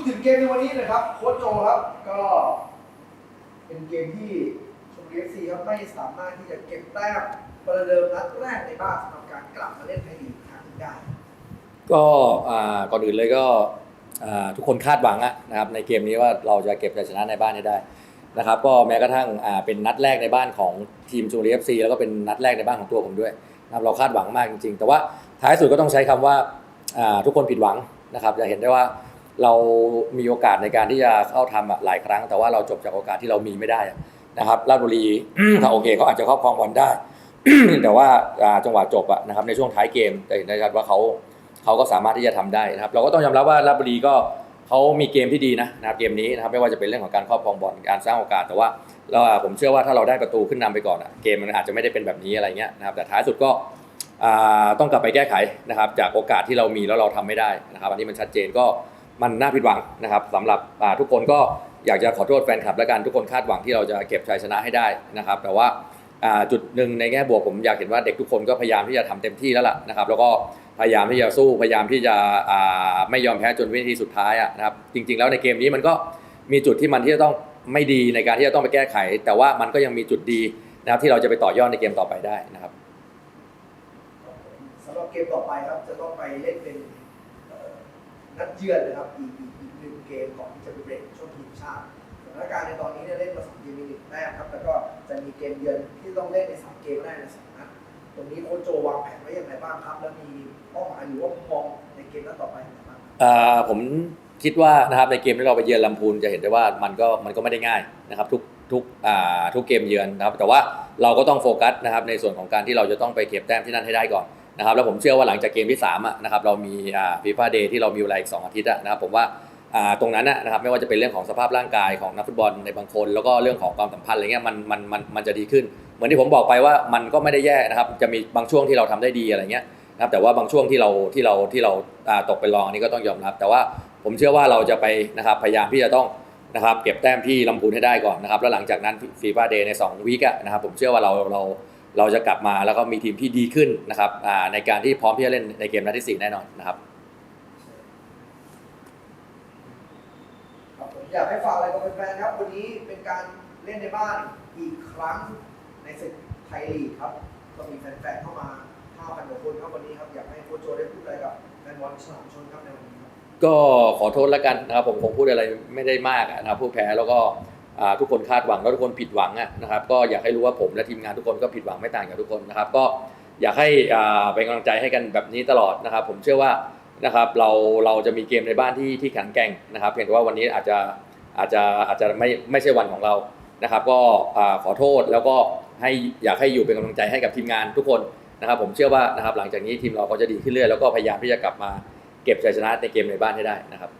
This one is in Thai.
ดถึงเกมในวันนี้นะครับโค้ชโจครับก็เป็นเกมที่ชมบุรีเอฟซีครับไม่สามารถที่จะเก็บแต้มประเดิมนัดแรกในบ้านสำหรับการกลับมาเล่นไทยลีกครั้งได้ ก็อ่าก่อนอื่นเลยก็อ่าทุกคนคาดหวังอะนะครับในเกมนี้ว่าเราจะเก็บชัยชนะในบ้านให้ได้นะครับก็แม้กระทั่งอ่าเป็นนัดแรกในบ้านของทีมจูเลียฟซีแล้วก็เป็นนัดแรกในบ้านของตัวผมด้วยนะครับเราคาดหวังมากจริง ๆ แต่ว่าท้ายสุดก็ต้องใช้คำว่าอ่าทุกคนผิดหวังนะครับจะเห็นได้ว่า เรามีโอกาสในการที่จะเข้าทำอะหลายครั้ง แต่ว่าเราจบจากโอกาสที่เรามีไม่ได้นะครับราชบุรีถ้าโอเคเขาอาจจะครอบครองบอลได้ แต่ว่าจังหวะจบอะนะครับในช่วงท้ายเกมจะเห็นได้ชัดว่าเขาเขาก็สามารถที่จะทำได้นะครับ เราก็ต้องยอมรับว่าราชบุรีก็เขามีเกมที่ดีนะนะครับเกมนี้นะครับไม่ว่าจะเป็นเรื่องของการครอบครองบอลการสร้างโอกาสแต่ว่าเราผมเชื่อว่าถ้าเราได้ประตูขึ้นนำไปก่อนอะเกมมันอาจจะไม่ได้เป็นแบบนี้อะไรเงี้ยนะครับแต่ท้ายสุดก็ต้องกลับไปแก้ไขนะครับจากโอกาสที่เรามีแล้วเราทำไม่ได้นะครับอันนี้มันชัดเจนก็ มันน่าผิดหวังนะครับสำหรับทุกคนก็อยากจะขอโทษแฟนคลับและกันทุกคนคาดหวังที่เราจะเก็บชัยชนะให้ได้นะครับ แต่ว่าจุดหนึ่งในแง่บวกผมอยากเห็นว่าเด็กทุกคนก็พยายามที่จะทำเต็มที่แล้วล่ะนะครับ แล้วก็พยายามที่จะสู้พยายามที่จะไม่ยอมแพ้จนวินาทีสุดท้ายนะครับ จริง ๆ แล้วในเกมนี้มันก็มีจุดที่มันที่จะต้องไม่ดีในการที่จะต้องไปแก้ไข แต่ว่ามันก็ยังมีจุดดีนะครับที่เราจะไปต่อยอดในเกมต่อไปได้นะครับสำหรับเกมต่อไปครับจะต้องไปเล่นเป็น นัดเยือนนะครับอีกอีกอีกหนึ่งเกมก่อนที่จะไปเบรกช่วงทีมชาติสถานการณ์ในตอนนี้เนี่ยเล่นมาสองเกมมีหนึ่งแต้มครับแล้วก็จะมีเกมเยือนที่ต้องเล่นในสามเกมแรกในสองนัดตรงนี้โค้ชโจวางแผนไว้อย่างไรบ้างครับ แล้วมีเป้าหมายหรือว่ามองในเกมนัดต่อไปอย่างไรบ้างครับอ่าผมคิดว่านะครับในเกมที่เราไปเยือนลำพูนจะเห็นได้ว่ามันก็มันก็ไม่ได้ง่ายนะครับทุกทุกอ่าทุกเกมเยือนนะครับแต่ว่าเราก็ต้องโฟกัสนะครับในส่วนของการที่เราจะต้องไปเก็บแต้มที่นั่นให้ได้ก่อน นะครับแล้วผมเชื่อว่าหลังจากเกมที่3นะครับเรามีฟีฟ่าเดย์ที่เรามีเวลาอีก 2 อาทิตย์นะครับผมว่าตรงนั้นนะครับไม่ว่าจะเป็นเรื่องของสภาพร่างกายของนักฟุตบอลในบางคน แล้วก็เรื่องของความสัมพันธ์อะไรเงี้ยมันมันมันมันจะดีขึ้น เหมือนที่ผมบอกไปว่ามันก็ไม่ได้แย่นะครับจะมีบางช่วงที่เราทำได้ดีอะไรเงี้ยนะครับแต่ว่าบางช่วงที่เราที่เราที่เราตกเป็นรองอันนี้ก็ต้องยอมรับ แต่ว่าผมเชื่อว่าเราจะไปนะครับพยายามที่จะต้องนะครับเก็บแต้มที่ลำพูนให้ได้ก่อนนะครับแล้วหลังจากนั้นฟีฟ่าเดย์ใน2วีคนะครับผมเชื่อว่าเราเรา เราจะกลับมาแล้วก็มีทีมที่ดีขึ้นนะครับอ่าในการที่พร้อมที่จะเล่นในเกมนัดที่ 4 แน่นอนนะครับครับผมอยากให้ฝากอะไรกับแฟนๆครับ วันนี้เป็นการเล่นในบ้านอีกครั้งในศึกไทยลีกครับก็มีแฟนๆเข้ามา5,000กว่าคนครับวันนี้ครับอยากให้โค้ชโจได้พูดอะไรกับแฟนบอลฉลามชนครับในวันนี้ครับก็ขอโทษแล้วกันนะครับผมคงพูดอะไรไม่ได้มากอะนะครับผู้แพ้แล้วก็อ่า ทุกคนคาดหวังแล้วทุกคนผิดหวังนะครับ ก็อยากให้รู้ว่าผมและทีมงานทุกคนก็ผิดหวังไม่ต่างจากทุกคนนะครับ ก็อยากให้เป็นกำลังใจให้กันแบบนี้ตลอดนะครับ ผมเชื่อว่านะครับเราเราจะมีเกมในบ้านที่ที่แข็งแกร่งนะครับเพียงแต่ว่าวันนี้อาจจะอาจจะอาจจะไม่ไม่ใช่วันของเรานะครับ ก็ขอโทษแล้วก็ให้อยากให้อยู่เป็นกำลังใจให้กับทีมงานทุกคนนะครับ ผมเชื่อว่านะครับหลังจากนี้ทีมเราก็จะดีขึ้นเรื่อยแล้วก็พยายามที่จะกลับมาเก็บชัยชนะในเกมในบ้านให้ได้นะครับ